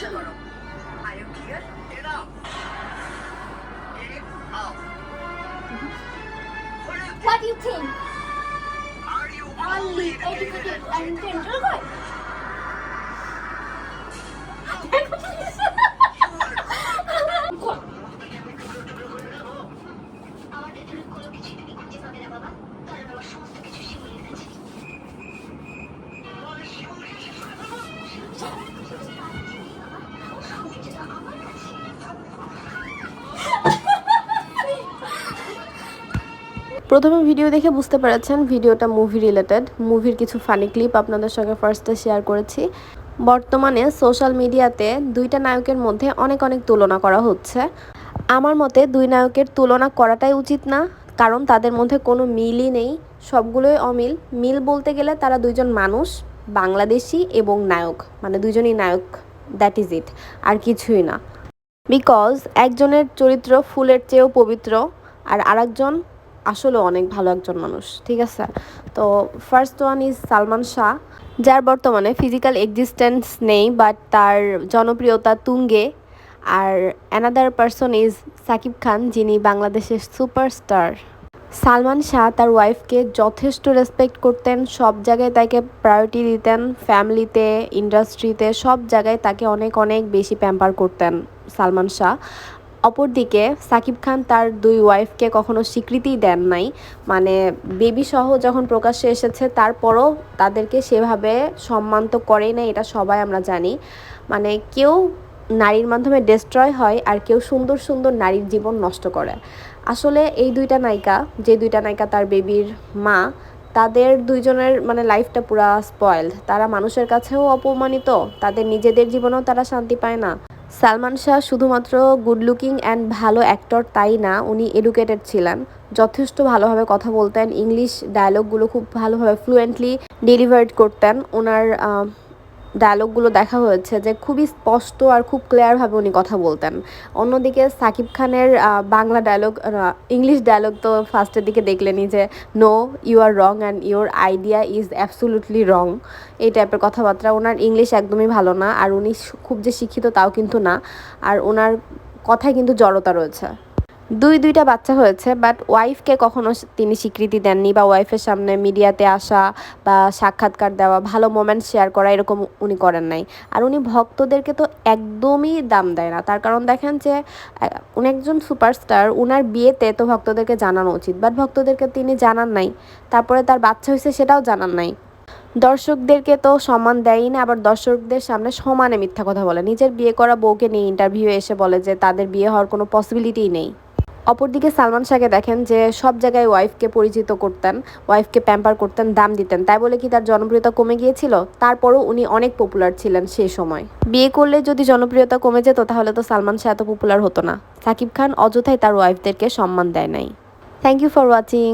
উঠে পড়ো I am clear enough out What do you think? Are you Only educated and Tendulkar? প্রথমে video দেখে বুঝতে পেরেছেন ভিডিওটা মুভি রিলেটেড মুভির কিছু ফানি ক্লিপ আপনাদের সঙ্গে ফার্স্টে শেয়ার করেছি। বর্তমানে সোশ্যাল মিডিয়াতে দুইটা নায়কের মধ্যে অনেক অনেক তুলনা করা হচ্ছে। আমার মতে দুই নায়কের তুলনা করাটাই উচিত না, কারণ তাদের মধ্যে কোনো মিলই নেই। সবগুলোই অমিল। মিল বলতে গেলে তারা দুইজন মানুষ, বাংলাদেশি এবং নায়ক। মানে দুজনই নায়ক দ্যাট ইজ ইট আর কিছুই না। বিকজ একজনের চরিত্র ফুলের চেয়েও পবিত্র, আর আরেকজন আসলে অনেক ভালো একজন মানুষ, ঠিক আছে? তো first one is Salman Shah, যার বর্তমানে ফিজিক্যাল এক্সিস্টেন্স নেই বাট তার জনপ্রিয়তা তুঙ্গে। আর another person is Sakib Khan, যিনি বাংলাদেশের সুপারস্টার সালমান শাহ তার ওয়াইফকে যথেষ্ট রেসপেক্ট করতেন, সব জায়গায় তাকে প্রায়োরিটি দিতেন ফ্যামিলিতে ইন্ডাস্ট্রিতে সব জায়গায় তাকে অনেক অনেক বেশি প্যাম্পার করতেন সালমান শাহ। অপরদিকে সাকিব খান তার দুই ওয়াইফকে কখনো স্বীকৃতিই দেন নাই। মানে বেবি সহ যখন প্রকাশ্যে এসেছে, তারপরও তাদেরকে সেভাবে সম্মান তো করেই না এটা সবাই আমরা জানি। মানে কেউ নারীর মাধ্যমে ডিস্ট্রয় হয় আর কেউ সুন্দর সুন্দর নারীর জীবন নষ্ট করে। আসলে এই দুইটা নায়িকা, যে দুইটা নায়িকা তার বেবির মা, তাদের দুইজনের মানে লাইফটা পুরা স্পয়েলড তারা মানুষের কাছেও অপমানিত, তাদের নিজেদের জীবনেও তারা শান্তি পায় না। সালমান শাহ শুধুমাত্র গুড লুকিং অ্যান্ড ভালো অ্যাক্টর তাই না, উনি এডুকেটেড ছিলেন। যথেষ্ট ভালোভাবে কথা বলতেন ইংলিশ ডায়লগগুলো খুব ভালোভাবে ফ্লুয়েন্টলি ডেলিভার্ড করতেন। ওনার ডায়লগগুলো দেখা হয়েছে যে খুবই স্পষ্ট আর খুব ক্লিয়ারভাবে উনি কথা বলতেন। অন্যদিকে সাকিব খানের বাংলা ডায়লগ ইংলিশ ডায়লগ তো ফার্স্টের দিকে দেখলেনই যে no you are wrong and your idea is absolutely wrong এই টাইপের কথাবার্তা। ওনার ইংলিশ একদমই ভালো না, আর উনি খুব যে শিক্ষিত তাও কিন্তু না। আর ওনার কথায় কিন্তু জড়তা রয়েছে। দুই, দুইটা বাচ্চা হয়েছে বাট ওয়াইফকে কখনো তিনি স্বীকৃতি দেননি বা ওয়াইফের সামনে মিডিয়াতে আসা বা সাক্ষাৎকার দেওয়া, ভালো মোমেন্ট শেয়ার করা এরকম উনি করেন নাই। আর উনি ভক্তদেরকে তো একদমই দাম দেয় না। তার কারণ দেখেন যে উনি একজন সুপারস্টার উনার বিয়েতে তো ভক্তদেরকে জানানো উচিত বাট ভক্তদেরকে তিনি জানান নাই। তারপরে তার বাচ্চা হয়েছে সেটাও জানান নাই। দর্শকদেরকে তো সম্মান দেয়ই না, আবার দর্শকদের সামনে সমানে মিথ্যা কথা বলে। নিজের বিয়ে করা বউকে নিয়ে ইন্টারভিউ এসে বলে যে, তাদের বিয়ে হওয়ার কোনো পসিবিলিটিই নেই। অপরদিকে সালমান শাহকে দেখেন যে সব জায়গায় ওয়াইফকে পরিচিত করতেন, ওয়াইফকে প্যাম্পার করতেন, দাম দিতেন। তাই বলে কি তার জনপ্রিয়তা কমে গিয়েছিল? তারপরও উনি অনেক পপুলার ছিলেন সেই সময়। বিয়ে করলে যদি জনপ্রিয়তা কমে যেত, তাহলে তো সালমান শাহ এত পপুলার হতো না। সাকিব খান অযথাই তার ওয়াইফদেরকে সম্মান দেয় নাই। Thank you for watching